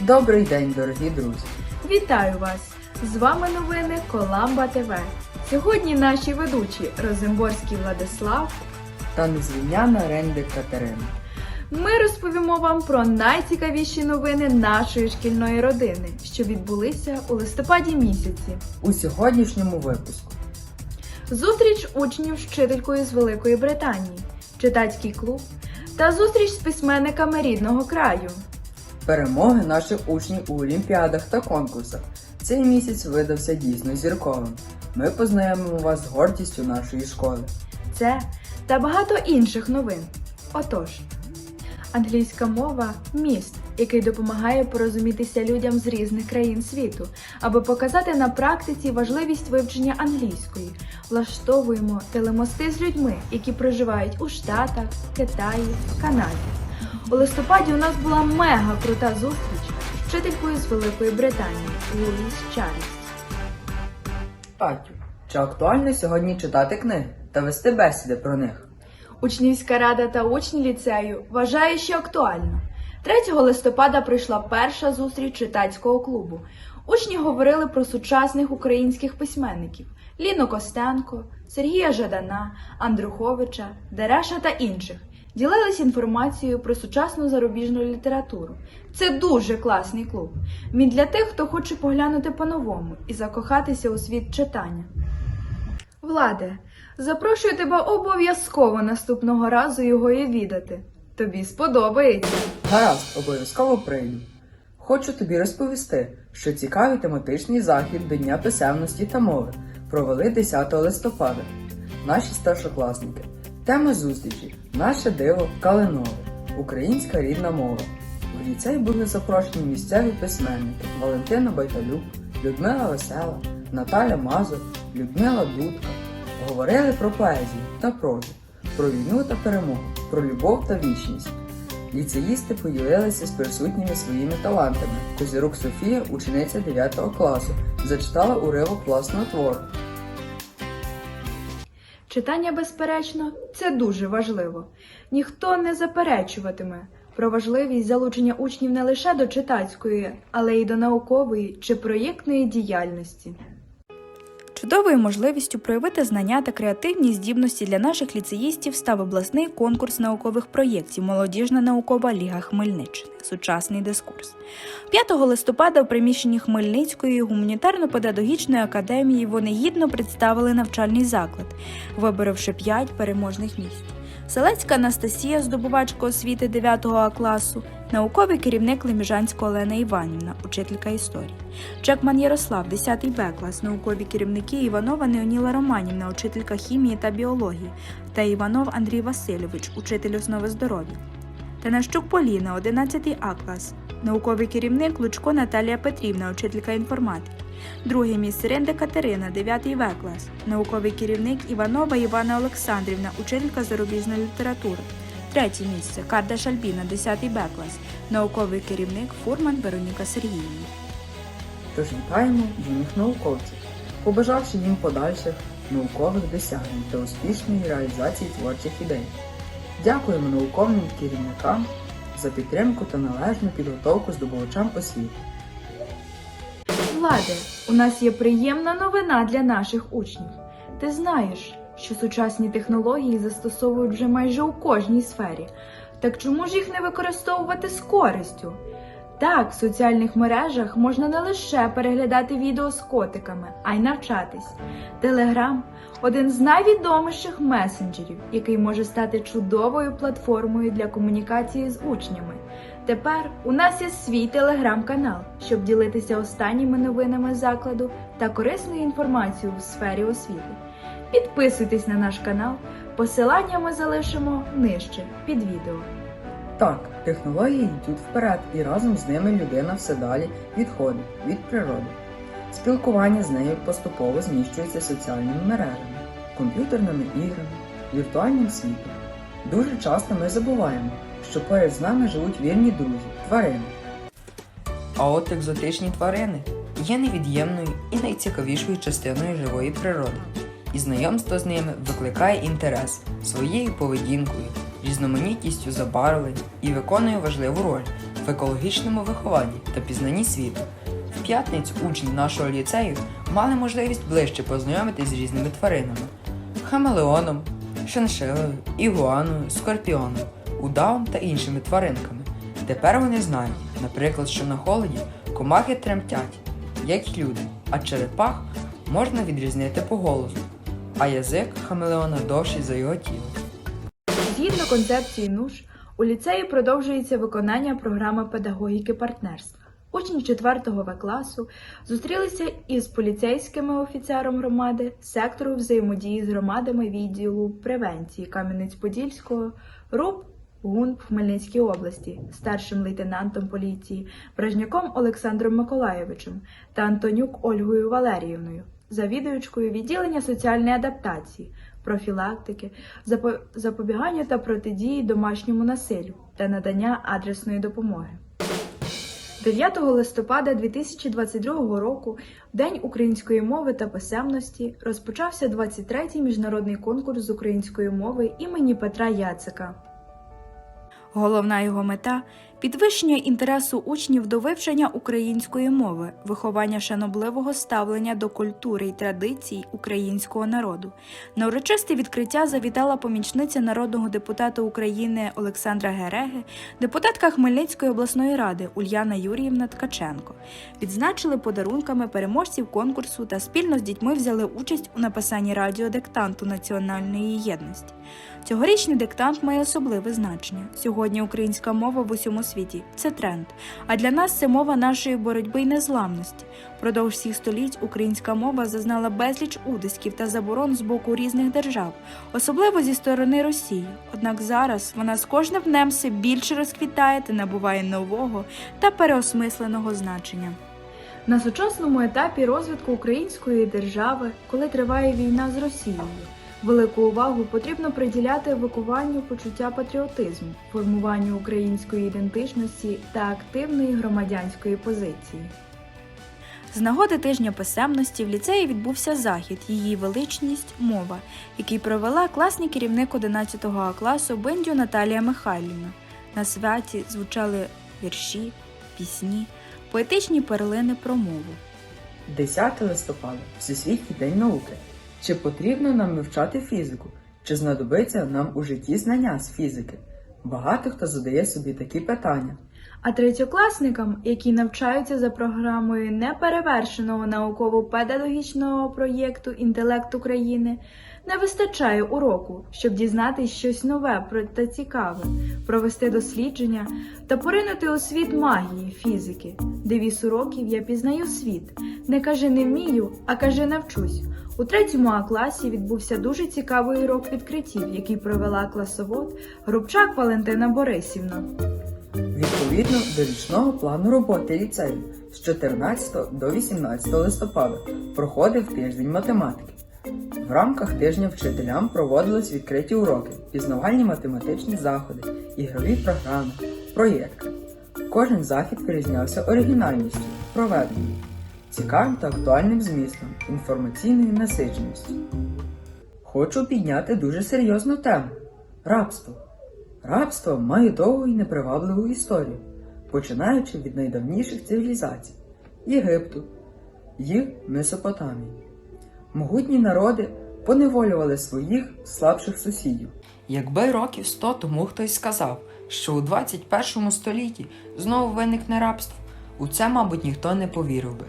Добрий день, дорогі друзі! Вітаю вас! З вами новини Коламба ТВ. Сьогодні наші ведучі Розенборський Владислав. Та незвільняна Ренди Катерина. Ми розповімо вам про найцікавіші новини нашої шкільної родини, що відбулися у листопаді місяці. У сьогоднішньому випуску Зустріч учнів з вчителькою з Великої Британії, читацький клуб та зустріч з письменниками рідного краю. перемоги наших учнів у олімпіадах та конкурсах. Цей місяць видався дійсно зірковим. Ми познайомимо вас з гордістю нашої школи. Це та багато інших новин. Отож, англійська мова міст, який допомагає порозумітися людям з різних країн світу, аби показати на практиці важливість вивчення англійської. Влаштовуємо телемости з людьми, які проживають у Штатах, Китаї, Канаді. У листопаді у нас була мега крута зустріч з вчителькою з Великої Британії Луїс Чарльз. Катю, чи актуально сьогодні читати книги та вести бесіди про них? Учнівська рада та учні ліцею вважає, що актуально. 3 листопада прийшла перша зустріч читацького клубу. Учні говорили про сучасних українських письменників Ліну Костенко, Сергія Жадана, Андруховича, Дереша та інших. Ділились інформацією про сучасну зарубіжну літературу. Це дуже класний клуб. Він для тих, хто хоче поглянути по-новому і закохатися у світ читання. Владе, запрошую тебе обов'язково наступного разу його і відати. Тобі сподобається. Гаразд, обов'язково прийду. Хочу тобі розповісти, що цікавий тематичний захід до Дня писемності та мови провели 10 листопада. Наші старшокласники. Тема зустрічі Наше диво Калинове. Українська рідна мова. В ліцей були запрошені місцеві письменники Валентина Байталюк, Людмила Весела, Наталя Мазур, Людмила Дудка. Говорили про поезію та прозу, про війну та перемогу, про любов та вічність. Ліцеїсти поділилися з присутніми своїми талантами. Козірук Софія, учениця 9 класу, зачитала уривок власного твору. Читання, безперечно, це дуже важливо. Ніхто не заперечуватиме про важливість залучення учнів не лише до читацької, але й до наукової чи проєктної діяльності. Чудовою можливістю проявити знання та креативні здібності для наших ліцеїстів став обласний конкурс наукових проєктів Молодіжна наукова ліга Хмельниччини. Сучасний дискурс. 5 листопада в приміщенні Хмельницької гуманітарно-педагогічної академії вони гідно представили навчальний заклад, виборовши 5 переможних місць. Селецька Анастасія, здобувачка освіти 9 А класу, науковий керівник Леміжанська Олена Іванівна, учителька історії. Чекман Ярослав, 10 Б клас, наукові керівники Іванова Неоніла Романівна, учителька хімії та біології, та Іванов Андрій Васильович, учитель основи здоров'я. Танащук Поліна, 11 А клас, науковий керівник Лучко Наталія Петрівна, учителька інформатики. Друге місце Ренде Катерина, 9 В клас, науковий керівник Іванова Івана Олександрівна, учителька зарубіжної літератури. Третє місце Кардаш Альбіна, 10 Б клас, науковий керівник Фурман Вероніка Сергіївна. Тож вітаємо юних науковців, побажавши їм подальших наукових досягнень та успішної реалізації творчих ідей. Дякуємо науковим керівникам за підтримку та належну підготовку здобувачам освіти. Владе, у нас є приємна новина для наших учнів. Ти знаєш, що сучасні технології застосовують вже майже у кожній сфері. Так чому ж їх не використовувати з користю? Так, в соціальних мережах можна не лише переглядати відео з котиками, а й навчатись. Телеграм один з найвідоміших месенджерів, який може стати чудовою платформою для комунікації з учнями. Тепер у нас є свій телеграм-канал, щоб ділитися останніми новинами закладу та корисною інформацією в сфері освіти. Підписуйтесь на наш канал, посилання ми залишимо нижче під відео. Так, технології йдуть вперед, і разом з ними людина все далі відходить від природи. Спілкування з нею поступово зміщується соціальними мережами, комп'ютерними іграми, віртуальним світом. Дуже часто ми забуваємо, що поряд з нами живуть вірні друзі, тварини. А от екзотичні тварини є невід'ємною і найцікавішою частиною живої природи, і знайомство з ними викликає інтерес своєю поведінкою, різноманітністю забарвлень і виконує важливу роль в екологічному вихованні та пізнанні світу. В п'ятницю учні нашого ліцею мали можливість ближче познайомитись з різними тваринами хамелеоном, шиншилою, ігуаною, скорпіоном, удавом та іншими тваринками. Тепер вони знають, наприклад, що на холоді комахи тремтять, як і люди, а черепах можна відрізнити по голосу, а язик хамелеона довший за його тіло. Згідно концепції НУШ, у ліцеї продовжується виконання програми педагогіки партнерства. Учні 4 В класу зустрілися із поліцейськими офіцером громади сектору взаємодії з громадами відділу превенції Кам'янець-Подільського РУП ГУНП в Хмельницькій області, старшим лейтенантом поліції Бражняком Олександром Миколаєвичем та Антонюк Ольгою Валеріївною, завідувачкою відділення соціальної адаптації, профілактики, запо- запобігання та протидії домашньому насиллю та надання адресної допомоги. 9 листопада 2022 року, День української мови та писемності, розпочався 23-й міжнародний конкурс з української мови імені Петра Яцика. Головна його мета підвищення інтересу учнів до вивчення української мови, виховання шанобливого ставлення до культури й традицій українського народу. На урочисте відкриття завітала помічниця народного депутата України Олександра Гереги, депутатка Хмельницької обласної ради Ульяна Юріївна Ткаченко. Відзначили подарунками переможців конкурсу та спільно з дітьми взяли участь у написанні радіодиктанту національної єдності. Цьогорічний диктант має особливе значення. Сьогодні українська мова в усьому світі це тренд. А для нас це мова нашої боротьби й незламності. Продовж всіх століть українська мова зазнала безліч утисків та заборон з боку різних держав, особливо зі сторони Росії. Однак зараз вона з кожним днем все більше розквітає та набуває нового та переосмисленого значення. На сучасному етапі розвитку української держави, коли триває війна з Росією, велику увагу потрібно приділяти викуванню почуття патріотизму, формуванню української ідентичності та активної громадянської позиції. З нагоди тижня писемності в ліцеї відбувся захід Її величність мова, який провела класний керівник 11 А класу Биндю Наталія Михайлівна. На святі звучали вірші, пісні, поетичні перлини про мову. 10 листопада Всесвітній день науки. Чи потрібно нам вивчати фізику? Чи знадобиться нам у житті знання з фізики? Багато хто задає собі такі питання. А третьокласникам, які навчаються за програмою неперевершеного науково-педагогічного проєкту Інтелект України, не вистачає уроку, щоб дізнатись щось нове та цікаве, провести дослідження та поринути у світ магії фізики. Девіз уроків я пізнаю світ. Не кажи не вмію, а кажи навчусь. У третьому А класі відбувся дуже цікавий урок відкриттів, який провела класовод Грубчак Валентина Борисівна. Відповідно до річного плану роботи ліцею з 14 до 18 листопада проходив тиждень математики. В рамках тижня вчителям проводились відкриті уроки, пізнавальні математичні заходи, ігрові програми, проєкти. Кожен захід вирізнявся оригінальністю, проведенням, цікавим та актуальним змістом, інформаційною насиченістю. Хочу підняти дуже серйозну тему рабство. Рабство має довгу і непривабливу історію, починаючи від найдавніших цивілізацій Єгипту і Месопотамії. Могутні народи поневолювали своїх слабших сусідів. Якби років сто тому хтось сказав, що у 21 столітті знову виникне рабство, у це, мабуть, ніхто не повірив би.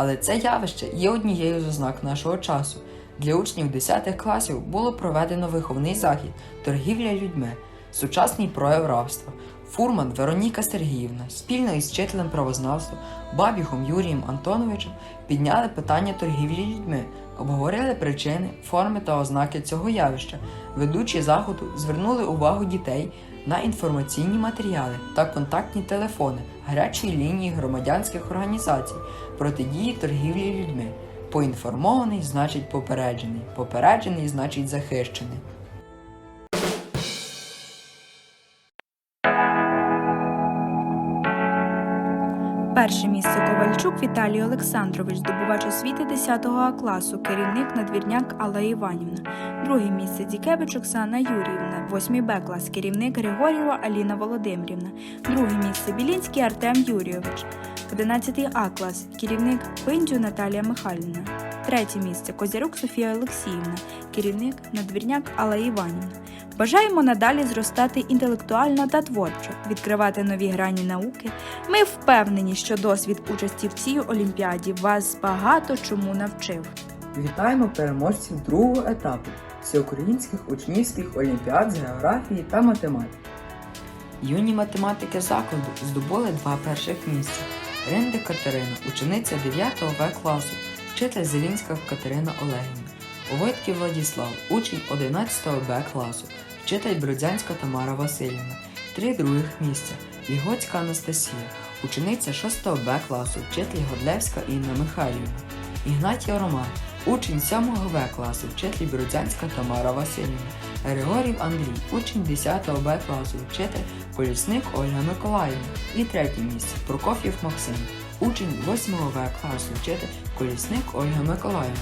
Але це явище є однією з ознак нашого часу. Для учнів 10 класів було проведено виховний захід торгівля людьми, сучасний прояв рабства. Фурман Вероніка Сергіївна спільно із вчителем правознавства Бабіхом Юрієм Антоновичем підняли питання торгівлі людьми, обговорили причини, форми та ознаки цього явища. Ведучі заходу звернули увагу дітей на інформаційні матеріали та контактні телефони гарячої лінії громадянських організацій протидії торгівлі людьми. Поінформований значить попереджений, попереджений значить захищений. Перше місце Ковальчук Віталій Олександрович, здобувач освіти 10 А класу, керівник надвірняк Алла Іванівна. Друге місце Дікевич Оксана Юріївна, 8 Б клас, керівник Григорєва Аліна Володимирівна. Друге місце Білінський Артем Юрійович, 11 А клас, керівник Пиндю Наталія Михайлівна. Третє місце Козярук Софія Олексіївна, керівник надвірняк Алла Іванівна. Бажаємо надалі зростати інтелектуально та творчо, відкривати нові грані науки. Ми впевнені, що досвід участі в цій олімпіаді вас багато чому навчив. Вітаємо переможців другого етапу всеукраїнських учнівських олімпіад з географії та математики. Юні математики закладу здобули два перших місця. Ренде Катерина, учениця 9 В класу, вчитель Зелінська Катерина Олегівна. Овитків Владіслав, учень 11 Б класу, вчитель Бродзянська Тамара Васильівна. Три других місця. Ігоцька Анастасія, учениця 6 Б класу, вчитель Годлевська Інна Михайлівна. Ігнатій Роман, учень 7 В класу, вчитель Бродзянська Тамара Васильівна. Григорів Андрій, учень 10 Б класу, вчитель Колісник Ольга Миколаївна. І третє місце Прокоф'єв Максим, учень 8 В класу, вчитель Колісник Ольга Миколаївна.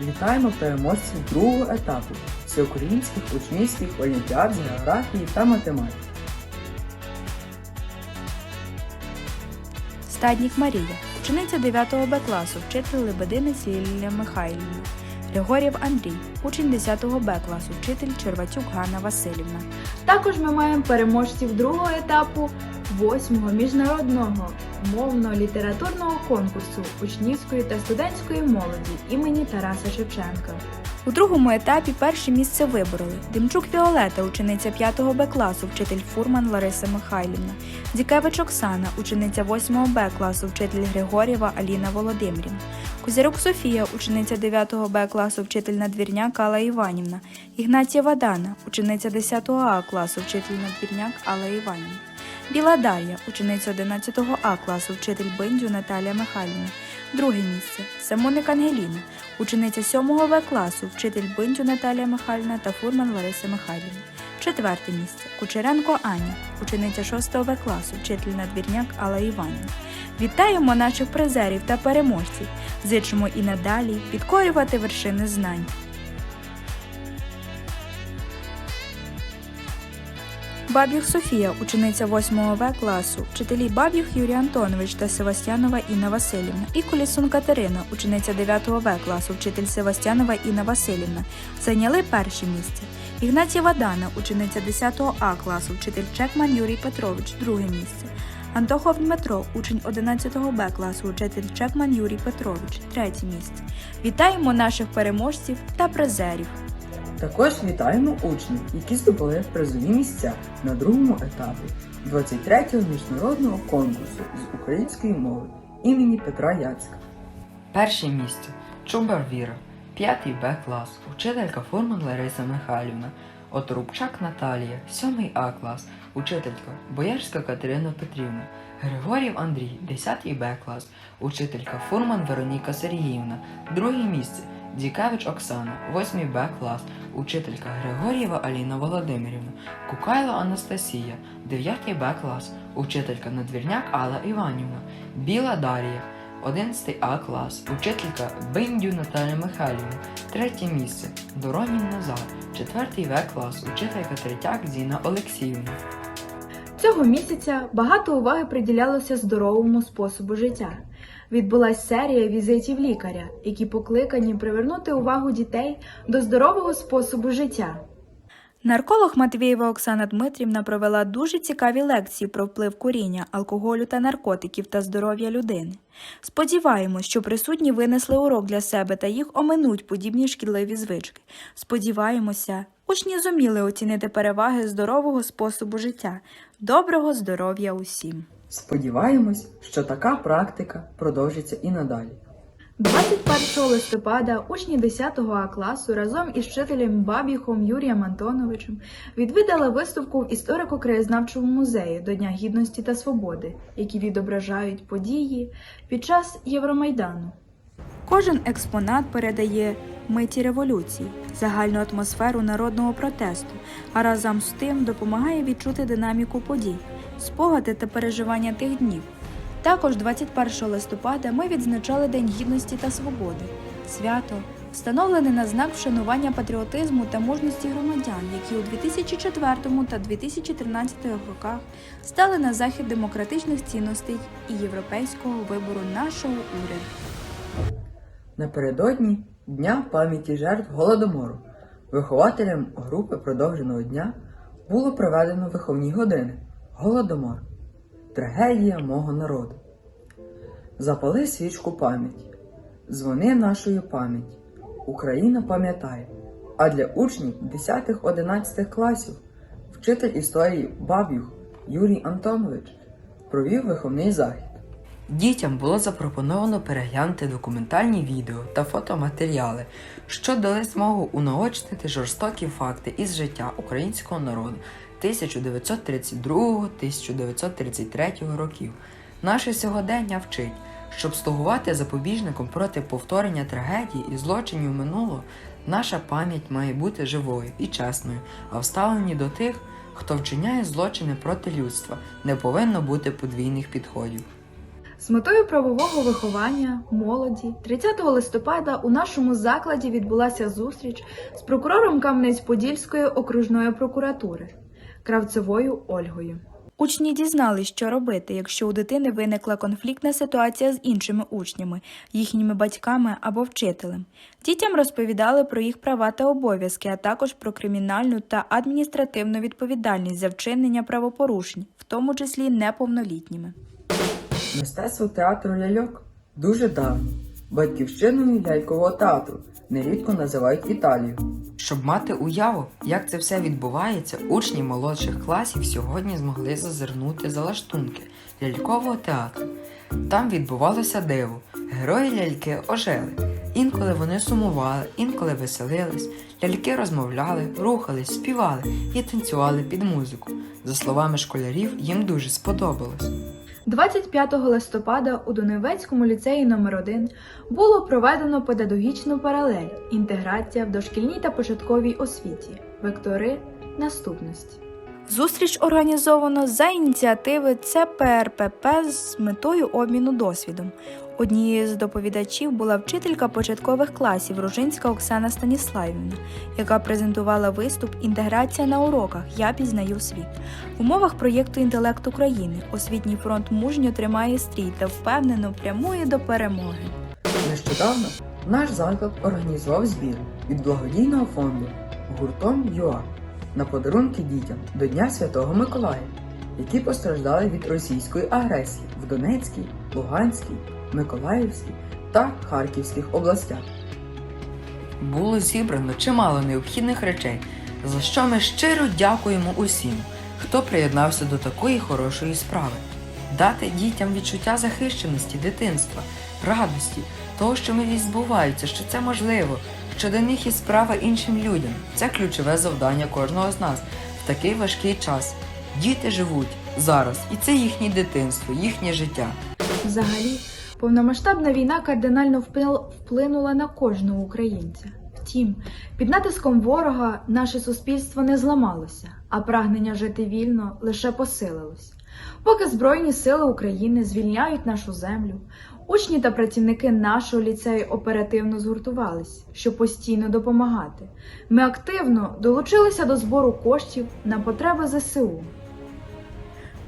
Вітаємо переможців другого етапу всеукраїнських учнівських олімпіад з географії та математики. Стаднік Марія, учениця 9 Б класу, вчитель Лебединець Лілія Михайлівна. Григорєв Андрій, учень 10 Б класу, вчитель Черватюк Ганна Васильівна. Також ми маємо переможців другого етапу восьмого міжнародного мовно-літературного конкурсу учнівської та студентської молоді імені Тараса Шевченка. У другому етапі перше місце вибороли Демчук Віолета, учениця 5 Б класу, вчитель Фурман Лариса Михайлівна, Дікевич Оксана, учениця 8 Б класу, вчитель Григорєва Аліна Володимирівна, Козярук Софія, учениця 9 Б класу, вчитель надвірняк Алла Іванівна, Ігнатєва Дана, учениця 10 А класу, вчитель надвірняк Алла Іванівна. Біла Дар'я, учениця 11 А класу, вчитель Биндю Наталія Михайлівна. Друге місце Самоник Ангеліна, учениця 7 В класу, вчитель Биндю Наталія Михайлівна та Фурман Лариса Михайлівна. Четверте місце Кучеренко Аня, учениця 6 В класу, вчитель надвірняк Алла Іванівна. Вітаємо наших призерів та переможців. Зичимо і надалі підкорювати вершини знань. Баб'юх Софія, учениця 8 В класу, вчителі Баб'юх Юрій Антонович та Севастьянова Інна Васильівна, і Колісон Катерина, учениця 9 В класу, вчитель Севастьянова Інна Васильівна, зайняли перші місця. Ігнатєва Дана, учениця 10 А класу, вчитель Чекман Юрій Петрович, друге місце. Антохов Дмитро, учень 11 Б класу, учитель Чекман Юрій Петрович, третє місце. Вітаємо наших переможців та призерів. Також вітаємо учнів, які здобули призові місця на другому етапі 23-го міжнародного конкурсу з української мови імені Петра Яцька. Перше місце Чубар Віра, 5 Б клас, учителька Фурман Лариса Михайлівна, Оторубчак Наталія, 7 А клас, учителька Боярська Катерина Петрівна, Григорів Андрій, 10 Б клас, учителька Фурман Вероніка Сергіївна, друге місце Дікевич Оксана, 8 Б клас, учителька Григорєва Аліна Володимирівна, Кукайло Анастасія, 9 Б клас, учителька надвірняк Алла Іванівна, Біла Дар'я, 11 А клас, учителька Биндю Наталя Михайлівна, третє місце Доронін Назар, 4 В клас, учителька Третяк Зіна Олексіївна. Цього місяця багато уваги приділялося здоровому способу життя. Відбулася серія візитів лікаря, які покликані привернути увагу дітей до здорового способу життя. Нарколог Матвієва Оксана Дмитрівна провела дуже цікаві лекції про вплив куріння, алкоголю та наркотиків та здоров'я людини. Сподіваємось, що присутні винесли урок для себе та їх оминуть подібні шкідливі звички. Сподіваємося, учні зуміли оцінити переваги здорового способу життя. Доброго здоров'я усім! Сподіваємось, що така практика продовжиться і надалі. 21 листопада учні 10 А класу разом із вчителем Бабіхом Юрієм Антоновичем відвідали виставку в історико-краєзнавчому музеї до Дня Гідності та Свободи, які відображають події під час Євромайдану. Кожен експонат передає миті революції, загальну атмосферу народного протесту, а разом з тим допомагає відчути динаміку подій, спогади та переживання тих днів. Також 21 листопада ми відзначали День Гідності та Свободи. Свято встановлене на знак вшанування патріотизму та мужності громадян, які у 2004 та 2013 роках стали на захід демократичних цінностей і європейського вибору нашого уряду. Напередодні Дня пам'яті жертв Голодомору вихователям групи продовженого дня було проведено виховні години Голодомор. Трагедія мого народу. Запали свічку пам'яті. Дзвони нашою пам'яті. Україна пам'ятає. А для учнів 10-11 класів вчитель історії Баб'юх Юрій Антонович провів виховний захід. Дітям було запропоновано переглянути документальні відео та фотоматеріали, що дали змогу унаочнити жорстокі факти із життя українського народу 1932-1933 років. Наше сьогодення вчить, щоб слугувати запобіжником проти повторення трагедій і злочинів минулого, наша пам'ять має бути живою і чесною, а в ставленні до тих, хто вчиняє злочини проти людства, не повинно бути подвійних підходів. З метою правового виховання молоді 30 листопада у нашому закладі відбулася зустріч з прокурором Кам'янець-Подільської окружної прокуратури Кравцевою Ольгою. Учні дізнались, що робити, якщо у дитини виникла конфліктна ситуація з іншими учнями, їхніми батьками або вчителем. Дітям розповідали про їх права та обов'язки, а також про кримінальну та адміністративну відповідальність за вчинення правопорушень, в тому числі неповнолітніми. Мистецтво театру ляльок дуже давнє. Батьківщиною лялькового театру нерідко називають Італію. Щоб мати уяву, як це все відбувається, учні молодших класів сьогодні змогли зазирнути за лаштунки лялькового театру. Там відбувалося диво. Герої ляльки ожили. Інколи вони сумували, інколи веселились, ляльки розмовляли, рухались, співали і танцювали під музику. За словами школярів, їм дуже сподобалось. 25 листопада у Донецькому ліцеї номер 1 було проведено педагогічну паралель інтеграція в дошкільній та початковій освіті, вектори наступності. Зустріч організовано за ініціативи ЦПРПП з метою обміну досвідом. Однією з доповідачів була вчителька початкових класів Ружинська Оксана Станіславівна, яка презентувала виступ Інтеграція на уроках Я пізнаю світ. В умовах проєкту Інтелект України освітній фронт мужньо тримає стрій та впевнено прямує до перемоги. Нещодавно наш заклад організував збір від благодійного фонду гуртом ЮА на подарунки дітям до Дня Святого Миколая, які постраждали від російської агресії в Донецькій, Луганській, Миколаївській та Харківських областях. Було зібрано чимало необхідних речей, за що ми щиро дякуємо усім, хто приєднався до такої хорошої справи. Дати дітям відчуття захищеності, дитинства, радості, того, що милість збувається, що це можливо, що до них є справа іншим людям. Це ключове завдання кожного з нас в такий важкий час. Діти живуть зараз, і це їхнє дитинство, їхнє життя. Взагалі, повномасштабна війна кардинально впли- вплинула на кожного українця. Втім, під натиском ворога наше суспільство не зламалося, а прагнення жити вільно лише посилилось. Поки Збройні сили України звільняють нашу землю, учні та працівники нашого ліцею оперативно згуртувались, щоб постійно допомагати. Ми активно долучилися до збору коштів на потреби ЗСУ.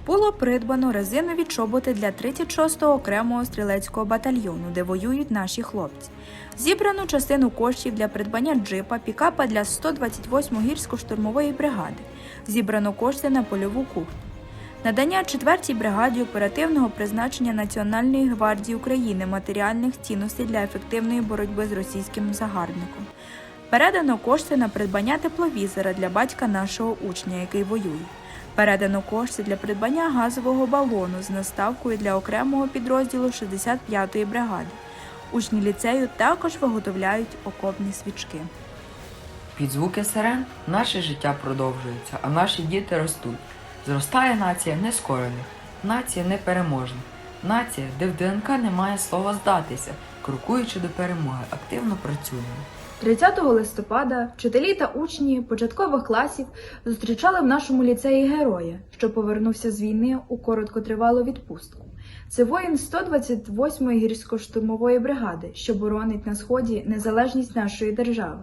Було придбано резинові чоботи для 36-го окремого стрілецького батальйону, де воюють наші хлопці. Зібрано частину коштів для придбання джипа, пікапа для 128 гірсько-штурмової бригади. Зібрано кошти на польову кухню. Надання 4-й бригаді оперативного призначення Національної гвардії України матеріальних цінностей для ефективної боротьби з російським загарбником. Передано кошти на придбання тепловізора для батька нашого учня, який воює. Передано кошти для придбання газового балону з наставкою для окремого підрозділу 65-ї бригади. Учні ліцею також виготовляють окопні свічки. Під звуки сирен наше життя продовжується, а наші діти ростуть. Зростає нація нескорених, нація непереможних, нація, де в ДНК немає слова здатися, крокуючи до перемоги, активно працюємо. 30 листопада вчителі та учні початкових класів зустрічали в нашому ліцеї героя, що повернувся з війни у короткотривалу відпустку. Це воїн 128-ї гірсько-штурмової бригади, що боронить на сході незалежність нашої держави.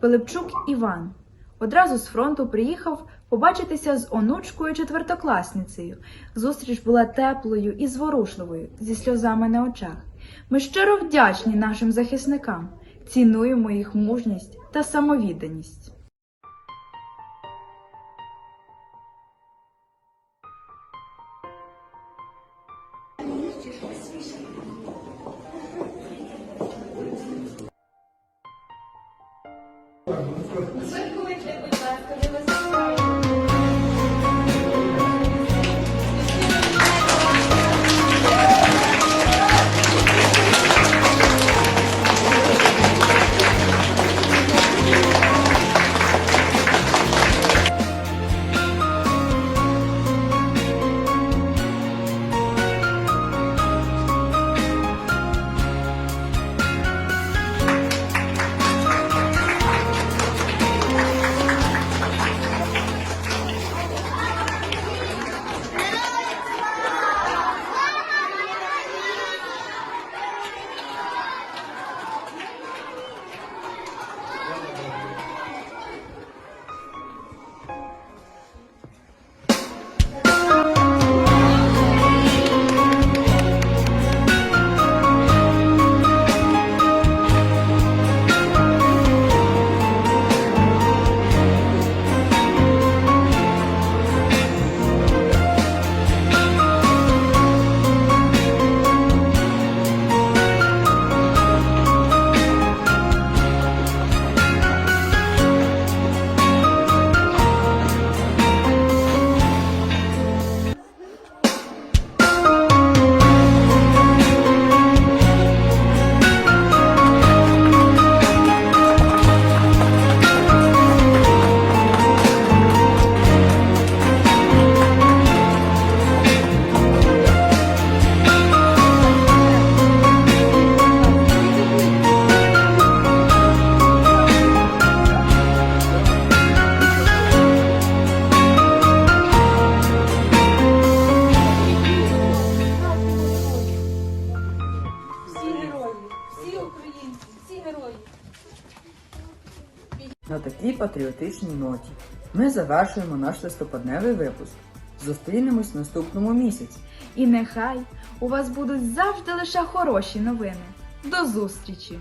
Пилипчук Іван одразу з фронту приїхав побачитися з онучкою четвертокласницею. Зустріч була теплою і зворушливою, зі сльозами на очах. Ми щиро вдячні нашим захисникам, цінуємо їх мужність та самовідданість. На такій патріотичній ноті ми завершуємо наш листопадневий випуск. Зустрінемось в наступному місяці. І нехай у вас будуть завжди лише хороші новини. До зустрічі!